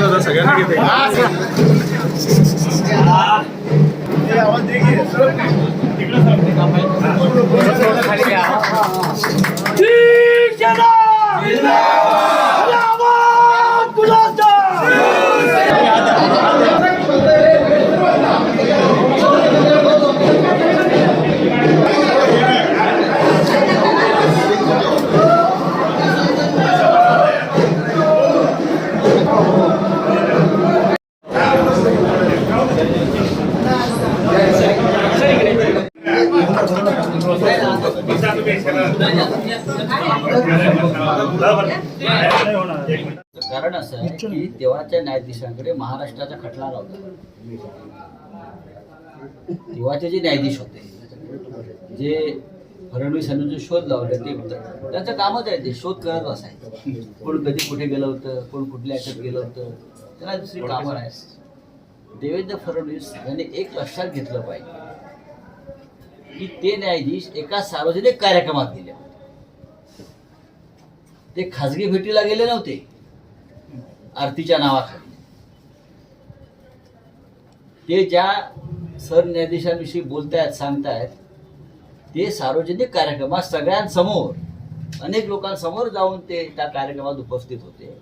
दादा सगळ्यांना घेते कारण असं आहे की तेव्हाच्या न्यायाधीशांकडे महाराष्ट्राचा खटला लावला. तेव्हाचे जे न्यायाधीश होते जे फडणवीसांनी जो शोध लावले ते त्यांचं कामच आहे ते शोध करत असायचं कोण कधी कुठे गेलं होतं कोण कुठल्या ह्याच्यात गेलं होतं त्यांना दुसरी कामं नाही देवेंद्र फडणवीस यांनी एक लक्षात घेतलं पाहिजे. की ते न्यायाधीश एका सार्वजनिक कार्यक्रमात गेले. ते खाजगी भेटीला गेले नव्हते. आरतीच्या नावाखाली. ते ज्या सरन्यायाधीशांविषयी बोलतायत सांगतायत ते सार्वजनिक कार्यक्रमात सगळ्यांसमोर अनेक लोकांसमोर जाऊन ते त्या कार्यक्रमात उपस्थित होते.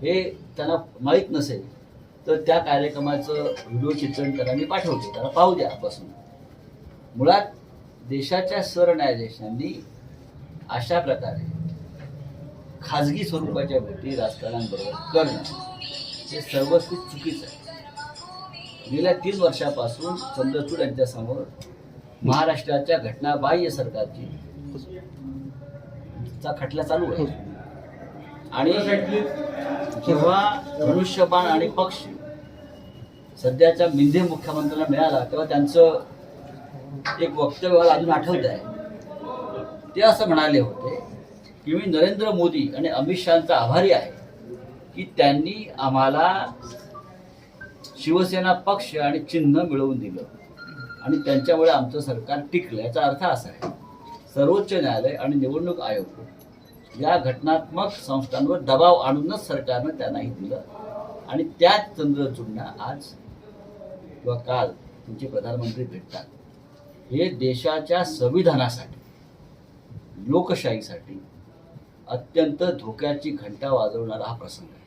हे त्यांना माहीत नसेल तर त्या कार्यक्रमाचं व्हिडिओ चित्रण त्यांना मी पाठवते. त्याला पाहू द्या बसून मुळात देशाच्या सरन्यायाधीशांनी अशा प्रकारे खाजगी स्वरूपाच्या भेटी राजकारणाबरोबर करणं हे सर्वस्वी चुकीचं आहे. गेल्या तीन वर्षापासून चंद्रचूड यांच्यासमोर महाराष्ट्राच्या घटनाबाह्य सरकारची चा खटला चालू आहे. आणि जेव्हा मनुष्यबाण आणि पक्ष सध्याच्या मिंधे मुख्यमंत्र्यांना मिळाला तेव्हा त्यांचं एक वक्तव्य मला अजून आठवत आहे. ते असं म्हणाले होते की मी नरेंद्र मोदी आणि अमित शहाचा आभारी आहे की त्यांनी आम्हाला शिवसेना पक्ष आणि चिन्ह मिळवून दिलं. आणि त्यांच्यामुळे आमचं सरकार टिकलं याचा अर्थ असा आहे. सर्वोच्च न्यायालय आणि निवडणूक आयोग या घटनात्मक संस्थांवर दबाव आणूनच सरकारनं त्यांनाही दिलं. आणि त्याच चंद्रचूडना आज किंवा काल तुमचे प्रधानमंत्री भेटतात. हे देशाच्या संविधानासाठी लोकशाहीसाठी अत्यंत धोक्याची घंटा वाजवणारा हा प्रसंग आहे.